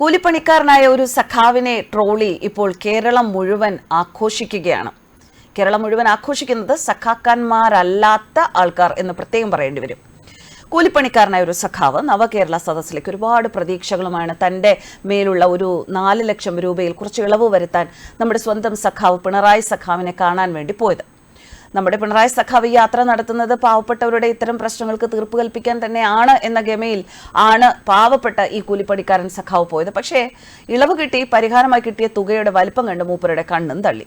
കൂലിപ്പണിക്കാരനായ ഒരു സഖാവിനെ ട്രോളി ഇപ്പോൾ കേരളം മുഴുവൻ ആഘോഷിക്കുകയാണ്. കേരളം മുഴുവൻ ആഘോഷിക്കുന്നത് സഖാക്കന്മാരല്ലാത്ത ആൾക്കാർ എന്ന് പ്രത്യേകം പറയേണ്ടി വരും. കൂലിപ്പണിക്കാരനായ ഒരു സഖാവ് നവകേരള സദസ്സിലേക്ക് ഒരുപാട് പ്രതീക്ഷകളുമാണ് തന്റെ മേലുള്ള ഒരു നാല് ലക്ഷം രൂപയിൽ കുറച്ച് ഇളവ് വരുത്താൻ നമ്മുടെ സ്വന്തം സഖാവ് പിണറായി സഖാവിനെ കാണാൻ വേണ്ടി പോയത്. നമ്മുടെ പിണറായി സഖാവ് യാത്ര നടത്തുന്നത് പാവപ്പെട്ടവരുടെ ഇത്തരം പ്രശ്നങ്ങൾക്ക് തീർപ്പ് കൽപ്പിക്കാൻ തന്നെയാണ് എന്ന ഗമയിൽ ആണ് പാവപ്പെട്ട ഈ കൂലിപ്പണിക്കാരൻ സഖാവ് പോയത്. പക്ഷേ ഇളവ് കിട്ടി പരിഹാരമായി കിട്ടിയ തുകയുടെ വലിപ്പം കണ്ട് മൂപ്പരുടെ കണ്ണും തള്ളി.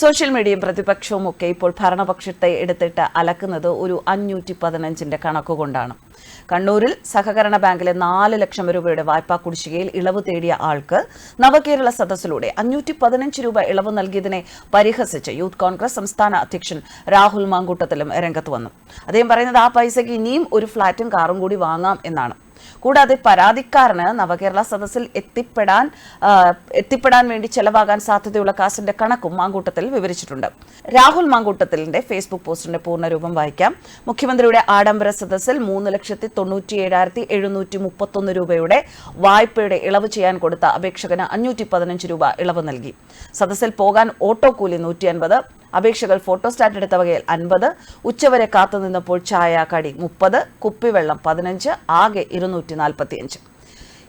സോഷ്യൽ മീഡിയയും പ്രതിപക്ഷവും ഒക്കെ ഇപ്പോൾ ഭരണപക്ഷത്തെ എടുത്തിട്ട് അലക്കുന്നത് ഒരു അഞ്ഞൂറ്റി പതിനഞ്ചിന്റെ കണക്കുകൊണ്ടാണ്. കണ്ണൂരിൽ സഹകരണ ബാങ്കിലെ നാല് ലക്ഷം രൂപയുടെ വായ്പാ കുടിശ്ശികയിൽ ഇളവ് തേടിയ ആൾക്ക് നവകേരള സദസ്സിലൂടെ അഞ്ഞൂറ്റി പതിനഞ്ച് രൂപ ഇളവ് നൽകിയതിനെ പരിഹസിച്ച് യൂത്ത് കോൺഗ്രസ് സംസ്ഥാന അധ്യക്ഷൻ രാഹുൽ മാങ്കൂട്ടത്തിലും രംഗത്ത് വന്നു. അദ്ദേഹം പറയുന്നത് ആ പൈസയ്ക്ക് ഇനിയും ഒരു ഫ്ളാറ്റും കാറും കൂടി വാങ്ങാം എന്നാണ്. കൂടാതെ പരാതിക്കാരന് നവകേരള സദസ്സിൽ എത്തിപ്പെടാൻ എത്തിപ്പെടാൻ വേണ്ടി ചെലവാകാൻ സാധ്യതയുള്ള കാശിന്റെ കണക്കും മാങ്കൂട്ടത്തിൽ വിവരിച്ചിട്ടുണ്ട്. രാഹുൽ മാങ്കൂട്ടത്തിലിന്റെ ഫേസ്ബുക്ക് പോസ്റ്റിന്റെ പൂർണരൂപം വായിക്കാം. മുഖ്യമന്ത്രിയുടെ ആഡംബര സദസ്സിൽ മൂന്ന് ലക്ഷത്തി തൊണ്ണൂറ്റി ഏഴായിരത്തി എഴുന്നൂറ്റി മുപ്പത്തൊന്ന് രൂപയുടെ വായ്പയുടെ ഇളവ് ചെയ്യാൻ കൊടുത്ത അപേക്ഷകന് അഞ്ഞൂറ്റി പതിനഞ്ച് രൂപ ഇളവ് നൽകി. സദസ്സിൽ പോകാൻ ഓട്ടോ കൂലി നൂറ്റി അൻപത് അപേക്ഷകൾ ഫോട്ടോസ്റ്റാറ്റ് എടുത്ത വകയിൽ അൻപത് ഉച്ചവരെ കാത്തുനിന്നപ്പോൾ ചായ കടി മുപ്പത് കുപ്പിവെള്ളം പതിനഞ്ച് ആകെ ഇരുന്നൂറ്റി നാൽപ്പത്തിയഞ്ച്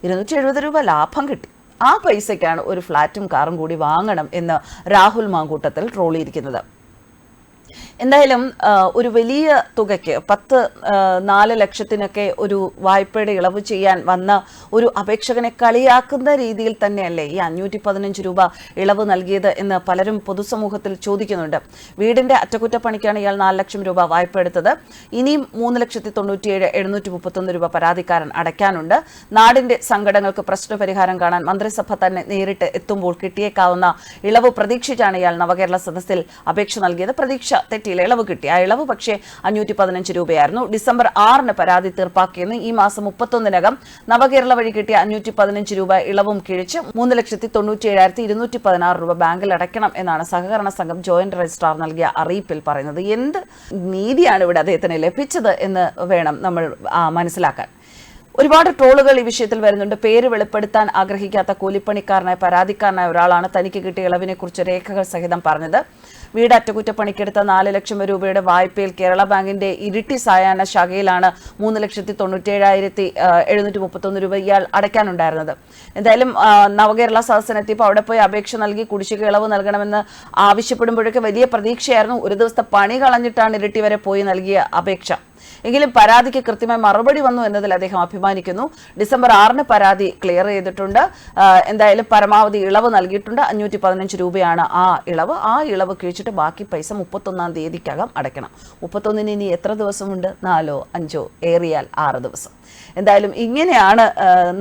ഇരുന്നൂറ്റി എഴുപത് രൂപ ലാഭം കിട്ടി. ആ പൈസയ്ക്കാണ് ഒരു ഫ്ലാറ്റും കാറും കൂടി വാങ്ങണം എന്ന് രാഹുൽ മാങ്കൂട്ടത്തിൽ ട്രോളിയിരിക്കുന്നത്. എന്തായാലും ഒരു വലിയ തുകയ്ക്ക് പത്ത് നാല് ലക്ഷത്തിനൊക്കെ ഒരു വായ്പയുടെ ഇളവ് ചെയ്യാൻ വന്ന ഒരു അപേക്ഷകനെ കളിയാക്കുന്ന രീതിയിൽ തന്നെയല്ലേ ഈ അഞ്ഞൂറ്റി പതിനഞ്ച് രൂപ ഇളവ് നൽകിയത് എന്ന് പലരും പൊതുസമൂഹത്തിൽ ചോദിക്കുന്നുണ്ട്. വീടിന്റെ അറ്റകുറ്റപ്പണിക്കാണ് ഇയാൾ നാല് ലക്ഷം രൂപ വായ്പ എടുത്തത്. ഇനിയും മൂന്ന് ലക്ഷത്തി തൊണ്ണൂറ്റിയേഴ് എഴുന്നൂറ്റി മുപ്പത്തൊന്ന് രൂപ പരാതിക്കാരൻ അടയ്ക്കാനുണ്ട്. നാടിന്റെ സങ്കടങ്ങൾക്ക് പ്രശ്നപരിഹാരം കാണാൻ മന്ത്രിസഭ തന്നെ നേരിട്ട് എത്തുമ്പോൾ കിട്ടിയേക്കാവുന്ന ഇളവ് പ്രതീക്ഷിച്ചാണ് ഇയാൾ നവകേരള സദസ്സിൽ അപേക്ഷ നൽകിയത്. പ്രതീക്ഷ തെറ്റിയില്ല. ഇളവ് കിട്ടി. ആ ഇളവ് പക്ഷേ അഞ്ഞൂറ്റി പതിനഞ്ച് രൂപയായിരുന്നു. ഡിസംബർ ആറിന് പരാതി തീർപ്പാക്കിയെന്ന് ഈ മാസം മുപ്പത്തൊന്നിനകം നവകേരള വഴി കിട്ടിയ അഞ്ഞൂറ്റി പതിനഞ്ച് രൂപ ഇളവും കിഴിച്ച് മൂന്ന് ലക്ഷത്തി തൊണ്ണൂറ്റി ഏഴായിരത്തി ഇരുന്നൂറ്റി പതിനാറ് രൂപ ബാങ്കിൽ അടയ്ക്കണം എന്നാണ് സഹകരണ സംഘം ജോയിന്റ് രജിസ്ട്രാർ നൽകിയ അറിയിപ്പിൽ പറയുന്നത്. എന്ത് നീതിയാണ് ഇവിടെ അദ്ദേഹത്തിന് ലഭിച്ചത് എന്ന് വേണം നമ്മൾ മനസ്സിലാക്കാൻ. ഒരുപാട് ട്രോളുകൾ ഈ വിഷയത്തിൽ വരുന്നുണ്ട്. പേര് വെളിപ്പെടുത്താൻ ആഗ്രഹിക്കാത്ത കൂലിപ്പണിക്കാരനായ പരാതിക്കാരനായ ഒരാളാണ് തനിക്ക് കിട്ടിയ ഇളവിനെ കുറിച്ച് രേഖകൾ സഹിതം പറഞ്ഞത്. വീട് അറ്റകുറ്റപ്പണിക്കെടുത്ത നാല് ലക്ഷം രൂപയുടെ വായ്പയിൽ കേരള ബാങ്കിന്റെ ഇരിട്ടി സായാഹ്ന ശാഖയിലാണ് മൂന്ന് ലക്ഷത്തി തൊണ്ണൂറ്റേഴായിരത്തി എഴുന്നൂറ്റി മുപ്പത്തൊന്ന് രൂപ ഇയാൾ അടയ്ക്കാനുണ്ടായിരുന്നത്. എന്തായാലും നവകേരള സദസ്സിനെത്തിയപ്പോൾ അവിടെ പോയി അപേക്ഷ നൽകി കുടിശ്ശിക ഇളവ് നൽകണമെന്ന് ആവശ്യപ്പെടുമ്പോഴൊക്കെ വലിയ പ്രതീക്ഷയായിരുന്നു. ഒരു ദിവസത്തെ പണി കളഞ്ഞിട്ടാണ് ഇരിട്ടി വരെ പോയി നൽകിയ അപേക്ഷ. എങ്കിലും പരാതിക്ക് കൃത്യമായി മറുപടി വന്നു എന്നതിൽ അദ്ദേഹം അഭിമാനിക്കുന്നു. ഡിസംബർ ആറിന് പരാതി ക്ലിയർ ചെയ്തിട്ടുണ്ട്. എന്തായാലും പരമാവധി ഇളവ് നൽകിയിട്ടുണ്ട്. അഞ്ഞൂറ്റി പതിനഞ്ച് രൂപയാണ് ആ ഇളവ്. ആ ഇളവ് കിഴിച്ചിട്ട് ബാക്കി പൈസ മുപ്പത്തൊന്നാം തീയതിക്കകം അടയ്ക്കണം. മുപ്പത്തൊന്നിന് ഇനി എത്ര ദിവസമുണ്ട്? നാലോ അഞ്ചോ? ഏറിയാൽ ആറ് ദിവസം. എന്തായാലും ഇങ്ങനെയാണ്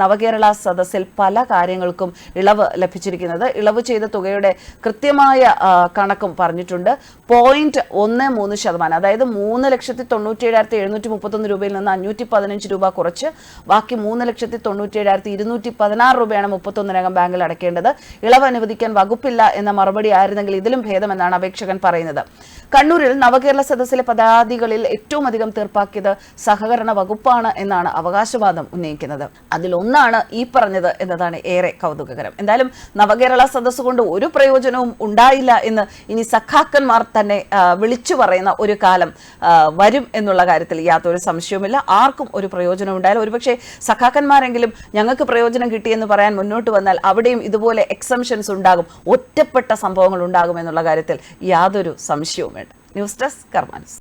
നവകേരള സദസ്സിൽ പല കാര്യങ്ങൾക്കും ഇളവ് ലഭിച്ചിരിക്കുന്നത്. ഇളവ് ചെയ്ത തുകയുടെ കൃത്യമായ കണക്കും പറഞ്ഞിട്ടുണ്ട്. പോയിന്റ് ഒന്ന് മൂന്ന് ശതമാനം. അതായത് മൂന്ന് ലക്ഷത്തി തൊണ്ണൂറ്റി ഏഴായിരത്തി എഴുന്നൂറ്റി മുപ്പത്തൊന്ന് രൂപയിൽ നിന്ന് അഞ്ഞൂറ്റി പതിനഞ്ച് രൂപ കുറച്ച്. ബാക്കി മൂന്ന് ലക്ഷത്തി തൊണ്ണൂറ്റി ഏഴായിരത്തി ഇരുന്നൂറ്റി പതിനാറ് രൂപയാണ് മുപ്പത്തൊന്നിനകം ബാങ്കിൽ അടയ്ക്കേണ്ടത് ഇളവ് അനുവദിക്കാൻ വകുപ്പില്ല എന്ന മറുപടി ആയിരുന്നെങ്കിൽ ഇതിലും ഭേദമെന്നാണ് അപേക്ഷകൻ പറയുന്നത്. കണ്ണൂരിൽ നവകേരള സദസ്സിലെ പദാധികളിൽ ഏറ്റവും അധികം തീർപ്പാക്കിയത് സഹകരണ വകുപ്പാണ് എന്നാണ് അവകാശവാദം ഉന്നയിക്കുന്നത്. അതിലൊന്നാണ് ഈ പറഞ്ഞത് എന്നതാണ് ഏറെ കൗതുകകരം. എന്തായാലും നവകേരള സദസ് കൊണ്ട് ഒരു പ്രയോജനവും ഉണ്ടായില്ല എന്ന് ഇനി സഖാക്കന്മാർ തന്നെ വിളിച്ചു പറയുന്ന ഒരു കാലം വരും എന്നുള്ള കാര്യത്തിൽ യാതൊരു സംശയവുമില്ല. ആർക്കും ഒരു പ്രയോജനം ഉണ്ടായാലും ഒരുപക്ഷെ സഖാക്കന്മാരെങ്കിലും ഞങ്ങൾക്ക് പ്രയോജനം കിട്ടിയെന്ന് പറയാൻ മുന്നോട്ട് വന്നാൽ അവിടെയും ഇതുപോലെ എക്സംഷൻസ് ഉണ്ടാകും. ഒറ്റപ്പെട്ട സംഭവങ്ങൾ ഉണ്ടാകും എന്നുള്ള കാര്യത്തിൽ യാതൊരു സംശയവും വേണ്ട ന്യൂസ് ഡെസ്ക് കർമാനസ്